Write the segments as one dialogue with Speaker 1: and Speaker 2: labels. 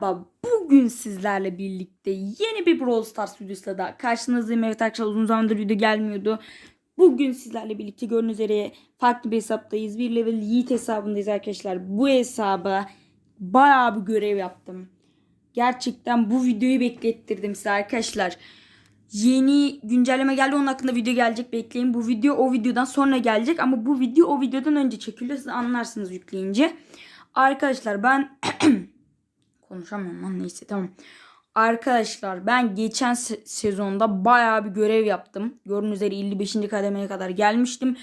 Speaker 1: Merhaba, Bugün sizlerle birlikte yeni bir Brawl Stars videosuyla da karşınızdayım. Evet arkadaşlar uzun zamandır video gelmiyordu. Bugün sizlerle birlikte gördüğünüz üzere farklı bir hesaptayız. Bir level Yiğit hesabındayız arkadaşlar. Bu hesaba bayağı bir görev yaptım. Gerçekten bu videoyu beklettirdim size arkadaşlar. Yeni güncelleme geldi onun hakkında video gelecek bekleyin. Bu video o videodan sonra gelecek ama bu video o videodan önce çekiliyor. Siz anlarsınız yükleyince. Arkadaşlar ben konuşamıyorum lan neyse tamam. Arkadaşlar ben geçen se- sezonda bayağı bir görev yaptım. Gördüğünüz üzere 55. kademeye kadar gelmiştim.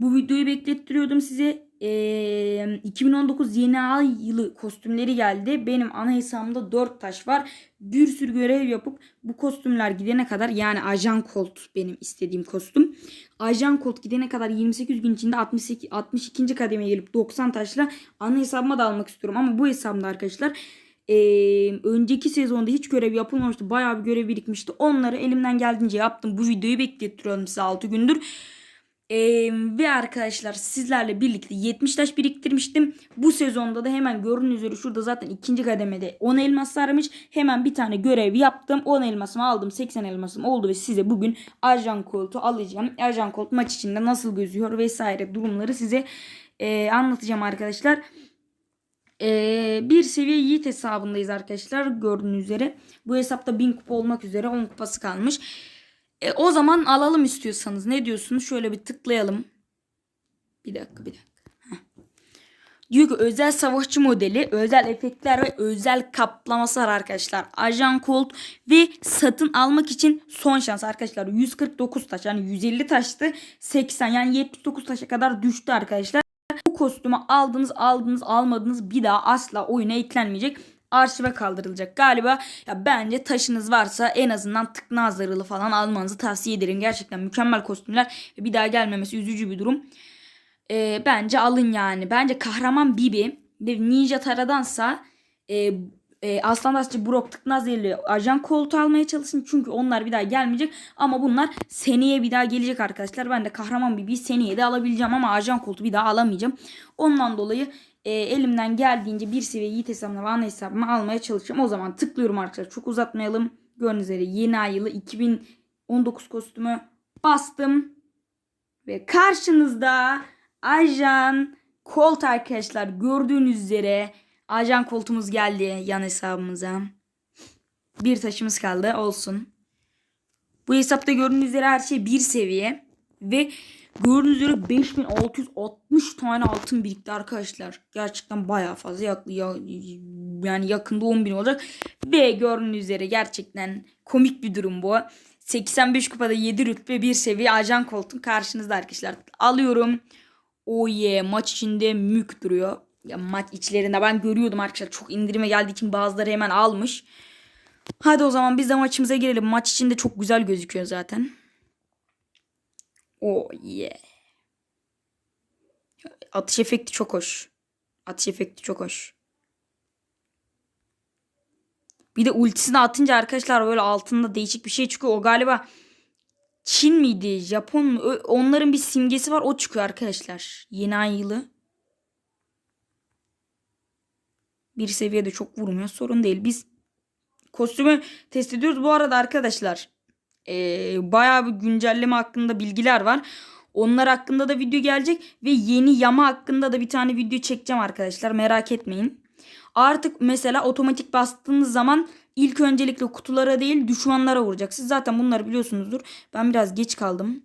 Speaker 1: Bu videoyu beklettiriyordum size. Ee, 2019 yeni ay yılı kostümleri geldi. Benim ana hesabımda 4 taş var. Bir sürü görev yapıp bu kostümler gidene kadar yani Ajan Colt benim istediğim kostüm. Ajan Colt gidene kadar 28 gün içinde 68, 62. kademeye gelip 90 taşla ana hesabıma da almak istiyorum. Ama bu hesabımda arkadaşlar ee, önceki sezonda hiç görev yapılmamıştı. Bayağı bir görev birikmişti. Onları elimden geldiğince yaptım. Bu videoyu beklettiriyorum size 6 gündür. Ee, ve arkadaşlar sizlerle birlikte 70 taş biriktirmiştim. Bu sezonda da hemen gördüğünüz üzere şurada zaten ikinci kademede 10 elmas varmış. Hemen bir tane görev yaptım. 10 elmasımı aldım. 80 elmasım oldu ve size bugün Ajan Colt'u alacağım. Ajan Colt maç içinde nasıl gözüyor vesaire durumları size e, anlatacağım arkadaşlar. Ee, bir seviye Yiğit hesabındayız arkadaşlar gördüğünüz üzere. Bu hesapta 1000 kupa olmak üzere 10 kupası kalmış. E, o zaman alalım istiyorsanız. Ne diyorsunuz? Şöyle bir tıklayalım. Bir dakika bir dakika. Diyor ki özel savaşçı modeli, özel efektler ve özel kaplaması var arkadaşlar. Ajan Colt ve satın almak için son şans arkadaşlar. 149 taş yani 150 taştı. 80 yani 79 taşa kadar düştü arkadaşlar. Bu kostümü aldınız aldınız almadınız bir daha asla oyuna eklenmeyecek. Arşive kaldırılacak galiba. Ya bence taşınız varsa en azından tıknaz zarılı falan almanızı tavsiye ederim. Gerçekten mükemmel kostümler ve bir daha gelmemesi üzücü bir durum. Ee, bence alın yani. Bence kahraman Bibi ve Ninja Tara'dansa e, e, Aslan Asçı Brock tıknaz ile ajan koltuğu almaya çalışın. Çünkü onlar bir daha gelmeyecek. Ama bunlar seneye bir daha gelecek arkadaşlar. Ben de kahraman Bibi'yi seneye de alabileceğim ama ajan koltuğu bir daha alamayacağım. Ondan dolayı e, elimden geldiğince bir seviye yiğit hesabına ve ana hesabıma almaya çalışacağım. O zaman tıklıyorum arkadaşlar. Çok uzatmayalım. Gördüğünüz üzere yeni ay yılı 2019 kostümü bastım. Ve karşınızda Ajan Colt arkadaşlar. Gördüğünüz üzere Ajan Colt'umuz geldi yan hesabımıza. Bir taşımız kaldı olsun. Bu hesapta gördüğünüz üzere her şey bir seviye. Ve gördüğünüz üzere 5660 tane altın birikti arkadaşlar. Gerçekten bayağı fazla. Yak, ya- yani yakında 10.000 olacak. Ve gördüğünüz üzere gerçekten komik bir durum bu. 85 kupada 7 rütbe bir seviye ajan koltuğun karşınızda arkadaşlar. Alıyorum. O ye maç içinde mük duruyor. Ya maç içlerinde ben görüyordum arkadaşlar. Çok indirime geldiği için bazıları hemen almış. Hadi o zaman biz de maçımıza girelim. Maç içinde çok güzel gözüküyor zaten. Oh yeah. Atış efekti çok hoş. Atış efekti çok hoş. Bir de ultisini atınca arkadaşlar böyle altında değişik bir şey çıkıyor. O galiba Çin miydi? Japon mu? Onların bir simgesi var. O çıkıyor arkadaşlar. Yeni ay yılı. Bir seviyede çok vurmuyor. Sorun değil. Biz kostümü test ediyoruz. Bu arada arkadaşlar ee, bayağı bir güncelleme hakkında bilgiler var. Onlar hakkında da video gelecek ve yeni yama hakkında da bir tane video çekeceğim arkadaşlar. Merak etmeyin. Artık mesela otomatik bastığınız zaman ilk öncelikle kutulara değil düşmanlara vuracak. Siz zaten bunları biliyorsunuzdur. Ben biraz geç kaldım.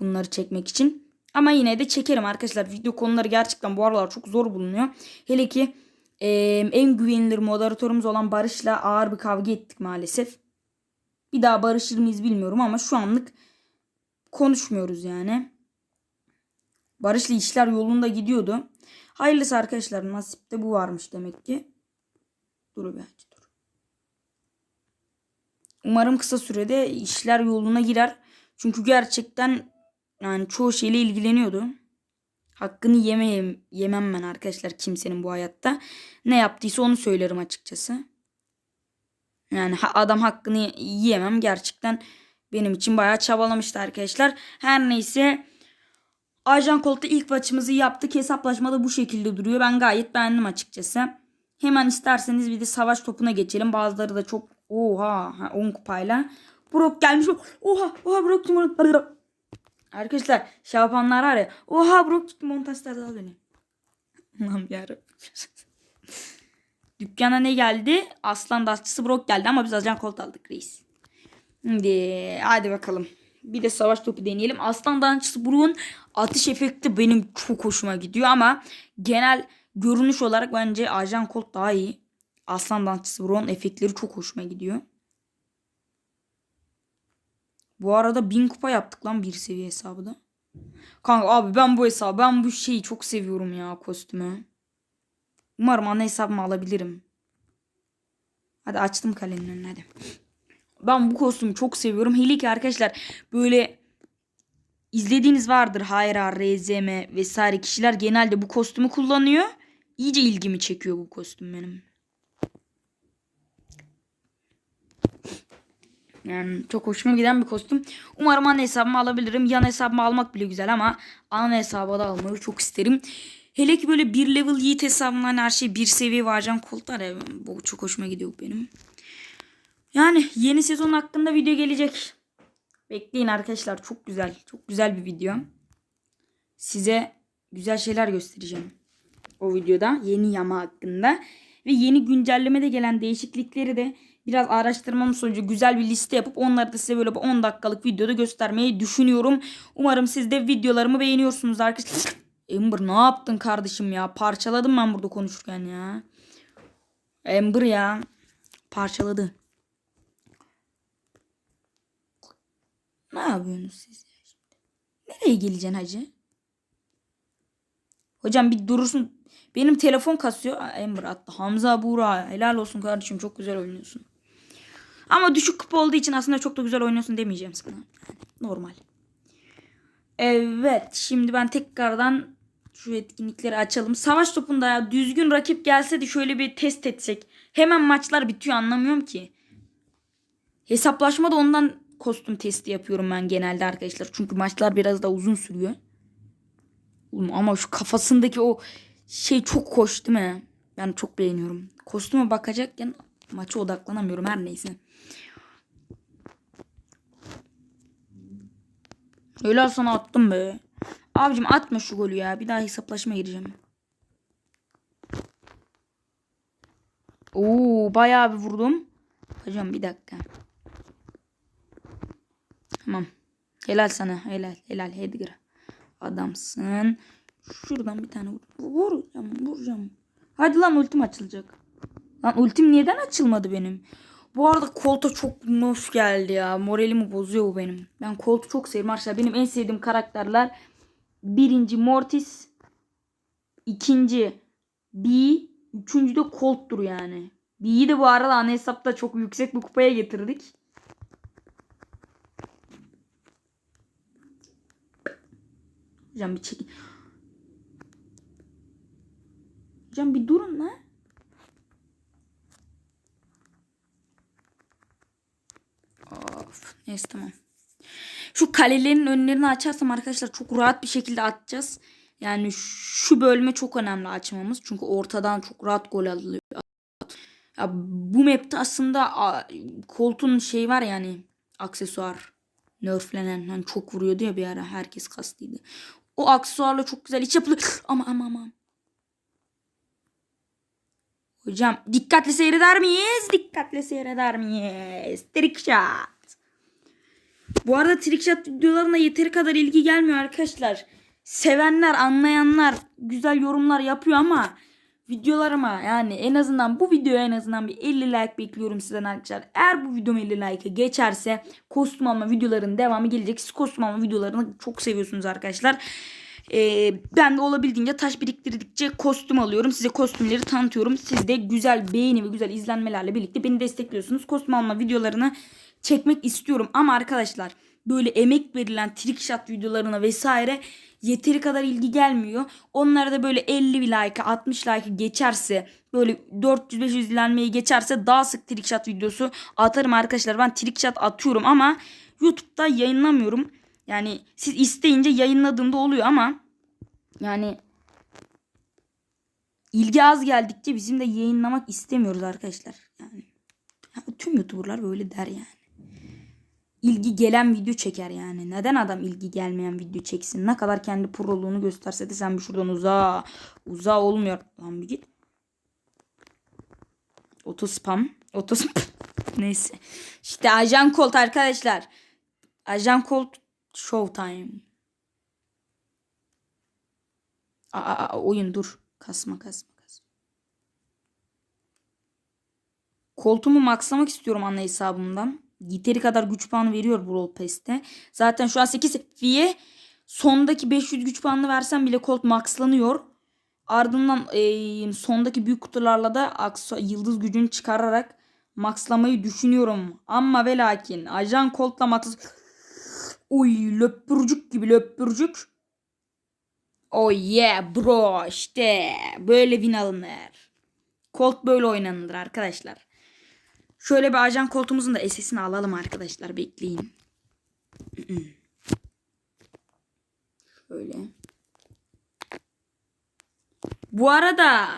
Speaker 1: Bunları çekmek için. Ama yine de çekerim arkadaşlar. Video konuları gerçekten bu aralar çok zor bulunuyor. Hele ki e, en güvenilir moderatörümüz olan Barış'la ağır bir kavga ettik maalesef. Bir daha barışır mıyız bilmiyorum ama şu anlık konuşmuyoruz yani. Barış'la işler yolunda gidiyordu. Hayırlısı arkadaşlar nasipte bu varmış demek ki. Dur bir dur. Umarım kısa sürede işler yoluna girer. Çünkü gerçekten yani çoğu şeyle ilgileniyordu. Hakkını yemeyem, yemem ben arkadaşlar kimsenin bu hayatta. Ne yaptıysa onu söylerim açıkçası. Yani adam hakkını yiyemem gerçekten benim için bayağı çabalamıştı arkadaşlar. Her neyse Ajan Colt'ta ilk maçımızı yaptık. Hesaplaşma da bu şekilde duruyor. Ben gayet beğendim açıkçası. Hemen isterseniz bir de savaş topuna geçelim. Bazıları da çok oha ha, 10 kupayla. Brock gelmiş. Oha oha Brock. Arkadaşlar şey yapanlar var ya. Oha Brock çıktı montajlarda al beni. Allah'ım yarabbim. Dükkana ne geldi? Aslan daşçısı Brock geldi ama biz ajan kolt aldık reis. Şimdi hadi bakalım. Bir de savaş topu deneyelim. Aslan daşçısı Brock'un atış efekti benim çok hoşuma gidiyor ama genel görünüş olarak bence ajan kolt daha iyi. Aslan daşçısı Brock'un efektleri çok hoşuma gidiyor. Bu arada 1000 kupa yaptık lan bir seviye hesabı da. Kanka abi ben bu hesabı ben bu şeyi çok seviyorum ya kostümü. Umarım ana hesabımı alabilirim. Hadi açtım kalenin önüne hadi. Ben bu kostümü çok seviyorum. Hele ki arkadaşlar böyle izlediğiniz vardır. Hayra, RZM vesaire kişiler genelde bu kostümü kullanıyor. İyice ilgimi çekiyor bu kostüm benim. Yani çok hoşuma giden bir kostüm. Umarım ana hesabımı alabilirim. Yan hesabımı almak bile güzel ama ana hesabı da almayı çok isterim. Hele ki böyle bir level yiğit hesabından her şey bir seviye varcan koltuğlar ya. Bu çok hoşuma gidiyor benim. Yani yeni sezon hakkında video gelecek. Bekleyin arkadaşlar. Çok güzel. Çok güzel bir video. Size güzel şeyler göstereceğim. O videoda yeni yama hakkında. Ve yeni güncellemede gelen değişiklikleri de biraz araştırmam sonucu güzel bir liste yapıp onları da size böyle bir 10 dakikalık videoda göstermeyi düşünüyorum. Umarım siz de videolarımı beğeniyorsunuz arkadaşlar. Ember ne yaptın kardeşim ya? Parçaladım ben burada konuşurken ya. Ember ya. Parçaladı. Ne yapıyorsunuz siz? Nereye geleceksin hacı? Hocam bir durursun. Benim telefon kasıyor. Ember attı. Hamza Buğra. Helal olsun kardeşim. Çok güzel oynuyorsun. Ama düşük kupa olduğu için aslında çok da güzel oynuyorsun demeyeceğim sana. Normal. Evet. Şimdi ben tekrardan şu etkinlikleri açalım. Savaş topunda ya düzgün rakip gelse de şöyle bir test etsek. Hemen maçlar bitiyor anlamıyorum ki. Hesaplaşma da ondan kostüm testi yapıyorum ben genelde arkadaşlar. Çünkü maçlar biraz da uzun sürüyor. Oğlum ama şu kafasındaki o şey çok hoş değil mi? Ben çok beğeniyorum. Kostüme bakacakken maça odaklanamıyorum her neyse. Öyle sana attım be. Abicim atma şu golü ya. Bir daha hesaplaşma gireceğim. Oo bayağı bir vurdum. Hocam bir dakika. Tamam. Helal sana. Helal. Helal Edgar. Adamsın. Şuradan bir tane vur. Vuracağım. Vuracağım. Hadi lan ultim açılacak. Lan ultim neden açılmadı benim? Bu arada kolta çok hoş geldi ya. Moralimi bozuyor bu benim. Ben koltu çok seviyorum arkadaşlar. Benim en sevdiğim karakterler birinci Mortis, ikinci B, üçüncü de Colt'tur yani. B'yi de bu arada ana hesapta çok yüksek bir kupaya getirdik. Hocam bir çekin. Hocam bir durun lan. Of, neyse tamam. Şu kalelerin önlerini açarsam arkadaşlar çok rahat bir şekilde atacağız. Yani şu bölme çok önemli açmamız. Çünkü ortadan çok rahat gol alıyor. Ya bu map'te aslında koltuğun şey var yani aksesuar nerflenen hani çok vuruyordu ya bir ara herkes kastıydı. O aksesuarla çok güzel iç yapılı ama ama ama. Hocam dikkatli seyreder miyiz? Dikkatli seyreder miyiz? Trick shot. Bu arada trickshot videolarına yeteri kadar ilgi gelmiyor arkadaşlar. Sevenler, anlayanlar güzel yorumlar yapıyor ama videolarıma yani en azından bu videoya en azından bir 50 like bekliyorum sizden arkadaşlar. Eğer bu videom 50 like'a geçerse kostüm alma videolarının devamı gelecek. Siz kostüm alma videolarını çok seviyorsunuz arkadaşlar. Ee, ben de olabildiğince taş biriktirdikçe kostüm alıyorum. Size kostümleri tanıtıyorum. Siz de güzel beğeni ve güzel izlenmelerle birlikte beni destekliyorsunuz. Kostüm alma videolarını çekmek istiyorum. Ama arkadaşlar böyle emek verilen trickshot videolarına vesaire yeteri kadar ilgi gelmiyor. Onlara da böyle 50 like 60 like geçerse böyle 400-500 izlenmeyi geçerse daha sık trickshot videosu atarım arkadaşlar. Ben trickshot atıyorum ama YouTube'da yayınlamıyorum. Yani siz isteyince yayınladığımda oluyor ama yani ilgi az geldikçe bizim de yayınlamak istemiyoruz arkadaşlar. Yani ya tüm YouTuber'lar böyle der yani. İlgi gelen video çeker yani. Neden adam ilgi gelmeyen video çeksin? Ne kadar kendi proluğunu gösterse de sen bir şuradan uzağa. Uzağa olmuyor. Lan bir git. Otospam. Otospam. Neyse. İşte Ajan Colt arkadaşlar. Ajan Colt Showtime. Aa, aa, oyun dur. Kasma kasma kasma. Koltuğumu maxlamak istiyorum ana hesabımdan. Yeteri kadar güç puanı veriyor Brawl Pass'te. Zaten şu an 8 seviye. Sondaki 500 güç puanını versem bile Colt maxlanıyor. Ardından eee, sondaki büyük kutularla da aksa, yıldız gücünü çıkararak maxlamayı düşünüyorum. Ama ve lakin Ajan Colt'la max... Uy löpürcük gibi löpürcük. Oh yeah bro işte böyle win alınır. Colt böyle oynanır arkadaşlar. Şöyle bir ajan koltuğumuzun da SS'ini alalım arkadaşlar bekleyin. Şöyle. Bu arada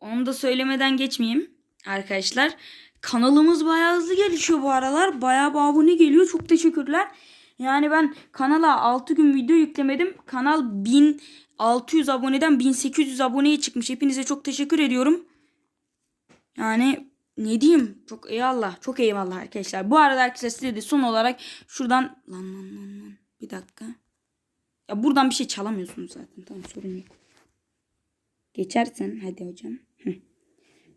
Speaker 1: onu da söylemeden geçmeyeyim arkadaşlar. Kanalımız bayağı hızlı gelişiyor bu aralar. Bayağı bir abone geliyor. Çok teşekkürler. Yani ben kanala 6 gün video yüklemedim. Kanal 1600 aboneden 1800 aboneye çıkmış. Hepinize çok teşekkür ediyorum. Yani ne diyeyim? Çok eyvallah. Çok eyvallah arkadaşlar. Bu arada arkadaşlar size de son olarak şuradan lan lan lan lan. Bir dakika. Ya buradan bir şey çalamıyorsunuz zaten. Tamam sorun yok. Geçersen hadi hocam.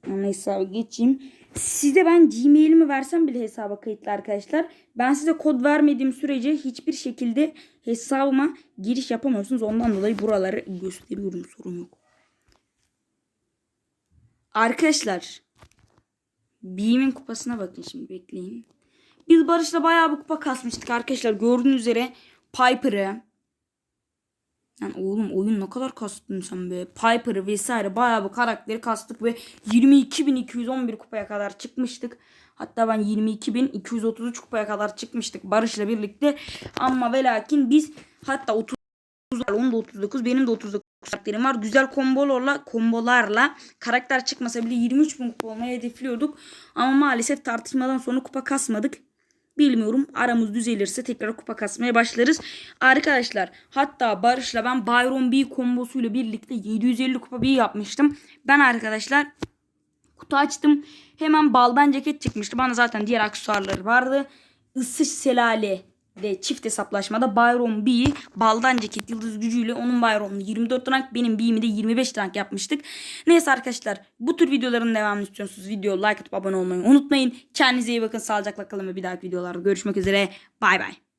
Speaker 1: Ana hesabı geçeyim. Size ben Gmail'imi versem bile hesaba kayıtlı arkadaşlar. Ben size kod vermediğim sürece hiçbir şekilde hesabıma giriş yapamıyorsunuz. Ondan dolayı buraları gösteriyorum. Sorun yok. Arkadaşlar. Beam'in kupasına bakın şimdi bekleyin. Biz Barış'la bayağı bir kupa kasmıştık arkadaşlar. Gördüğünüz üzere Piper'ı. Yani oğlum oyun ne kadar kastın sen be. Piper'ı vesaire bayağı bir karakteri kastık ve 22.211 kupaya kadar çıkmıştık. Hatta ben 22.233 kupaya kadar çıkmıştık Barış'la birlikte. Ama ve lakin biz hatta 30 onun da 39 benim de 39 karakterim var. Güzel kombolarla kombolarla karakter çıkmasa bile 23 bin kupa olmayı hedefliyorduk. Ama maalesef tartışmadan sonra kupa kasmadık. Bilmiyorum aramız düzelirse tekrar kupa kasmaya başlarız. Arkadaşlar hatta Barış'la ben Byron B kombosuyla birlikte 750 kupa B yapmıştım. Ben arkadaşlar kutu açtım. Hemen baldan ceket çıkmıştı. Bana zaten diğer aksesuarları vardı. Isış selale ve çift hesaplaşmada Byron B baldan ceket yıldız gücüyle onun Byron'unu 24 rank benim B'mi de 25 rank yapmıştık. Neyse arkadaşlar bu tür videoların devamını istiyorsanız video like atıp abone olmayı unutmayın. Kendinize iyi bakın sağlıcakla kalın ve bir dahaki videolarda görüşmek üzere. Bay bay.